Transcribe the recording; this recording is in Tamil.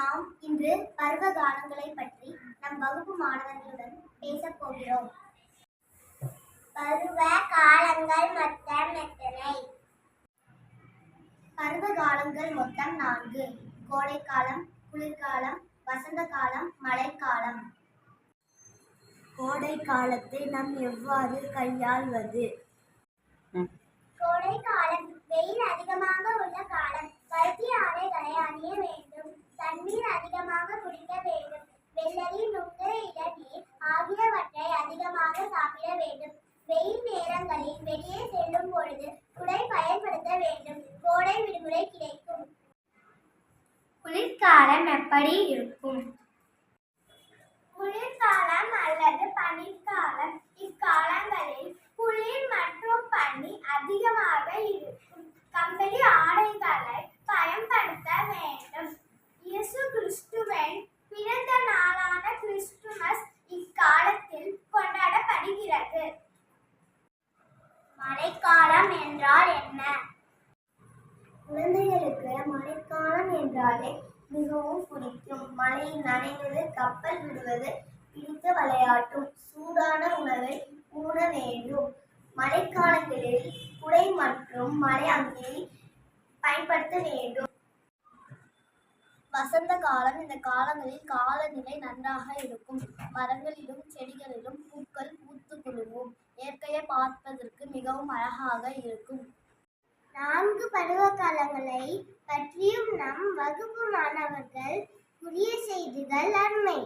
நாம் இன்று பருவ காலங்களை பற்றி நம் வகுப்பு மாணவர்களுடன் பேசப் போகிறோம். பருவ காலங்கள் மொத்தம் எத்தனை? பருவ காலங்கள் மொத்தம் நான்கு. கோடைக்காலம் குளிர்காலம் வசந்த காலம் மழைக்காலம். கோடை காலத்தை நாம் எவ்வாறு கையாள்வது? கோடை காலம் வெயில் வெளியே செல்லும் பொழுது உடை பயன்படுத்த வேண்டும். கோடை விடுமுறை கிடைக்கும். குளிர்காலம் எப்படி இருக்கும்? குளிர்காலம் அல்லது பனிக்காலம் இக்காலங்களில் குளிர் மற்றும் பனி அதிகமாக இருக்கும். கம்பளி ஆடைகளை பயன்படுத்த வேண்டும். இயேசு கிறிஸ்துவின் என்ன குழந்தைகளுக்கு மழைக்காலம் என்றாலே மிகவும் பிடிக்கும். மழையில் நனைவது கப்பல் விடுவது பிடித்த விளையாட்டும் சூடான உணவை உண்ண வேண்டும். மழைக்காலங்களில் குடை மற்றும் மழை அங்கி பயன்படுத்த வேண்டும். வசந்த காலம் இந்த காலங்களில் காலநிலை நன்றாக இருக்கும். மரங்களிலும் செடிகளிலும் பூக்கள் பூத்து குழுவும் இயற்கையை பார்ப்பதற்கு மிகவும் அழகாக இருக்கும். நான்கு பருவ காலங்களை பற்றியும் நம் வகுப்பு மாணவர்கள் புதிய செய்திகள் அண்மை.